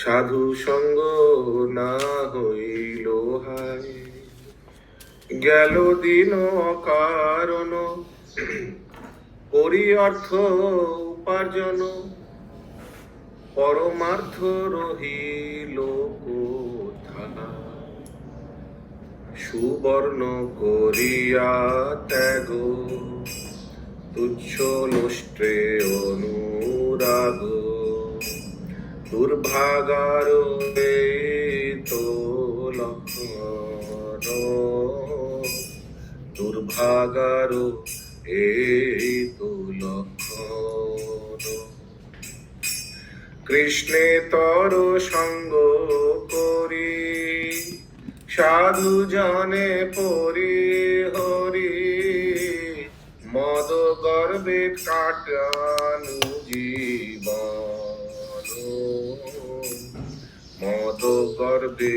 সাধু সঙ্গ না হইল হায়। গেল দিন অকারণ করি অর্থ উপার্জন, পরমার্থ রহিল সুবর্ণ করিয়া ত্যাগ, তুচ্ছ লোষ্ট্রে অনুরাগ। দুর্ভাগার দুর্ভাগার এই কৃষ্ণে তর সঙ্গ করি সাধু জনে পরি হরি মদ গর্বে কাটানু গর্বে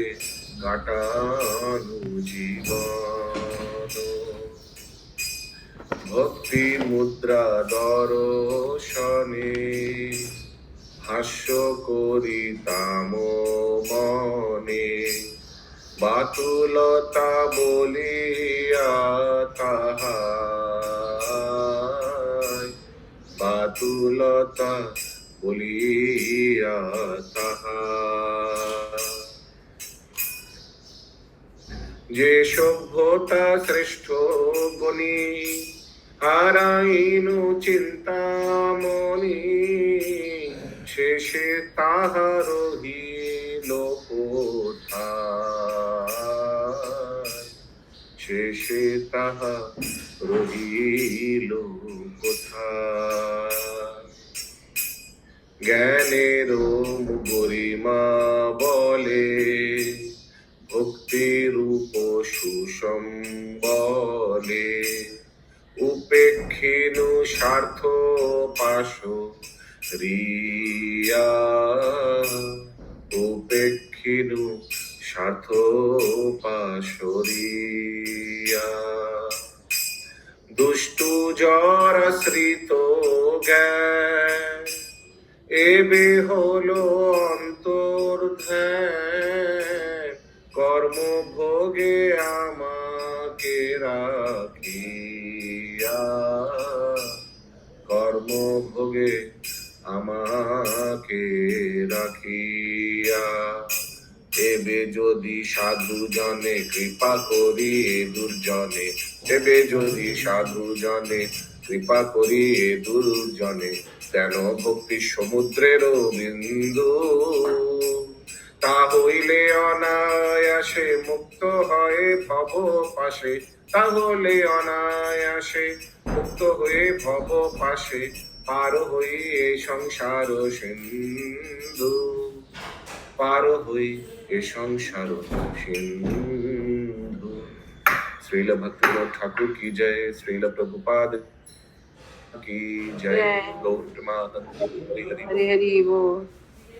কাটানু জীবন ভক্তি মুদ্রা দর্শনে হাস্য করিতাম মনে বাতুলতা বলিয়া তাহাই বাতুলতা বলিয়া তাহা যে সভ্যতা শ্রেষ্ঠ গণী হারাইনু চিন্তামণি শেষে তাহার শেষে তাহা রহিল জ্ঞানের গরিমা বলে সুসম্বলে উপেক্ষিনু স্বার্থ পাশ, রিয়া। উপেক্ষিনু স্বার্থ পাশরিয়া দুষ্টু জ্বর আশ্রিত জ্ঞান, এবে হলো অন্তর রাখিয়া কর্ম ভোগে আমাকে রাখিয়া। এবে যদি সাধু জনে কৃপা করি, দুর্জনে। এবে যদি সাধু জনে কৃপা করি, দুর্জনে। যেন ভক্তি সমুদ্রের বিন্দু? তা হইলে অনায়াসে মুক্ত হয়ে ভব পাশে তাহলে অনায়াসে মুক্ত হয়ে ভব পাশে পার হই এ সংসার সিন্ধু পার হই এ সংসার সিন্ধু শ্রীল ভক্তিবিনোদ ঠাকুর কি জয় শ্রীল প্রভুপাদ की जय जय। गौर माता हरि हरि हरी हरी बोल